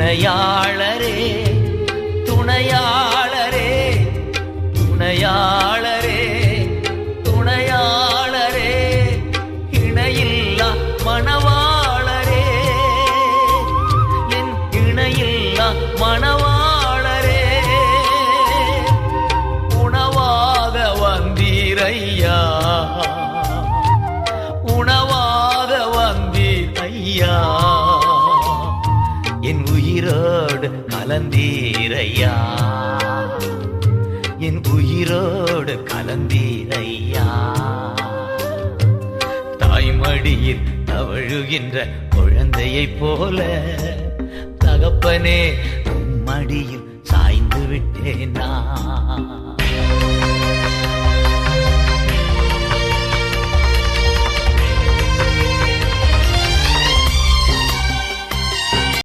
துணையாளரே துணையாளரே துணையாளரே துணையாளரே இணையில்லா மணவாளரே. என் இணையில்லா மணவாளரே. உணவாக வந்தீரையா உயிரோடு கலந்தீரையா? என் உயிரோடு கலந்தீரையா? தாய்மடியில் தவழுகின்ற குழந்தையைப் போல தகப்பனே உம் மடியில் சாய்ந்து விட்டேனா?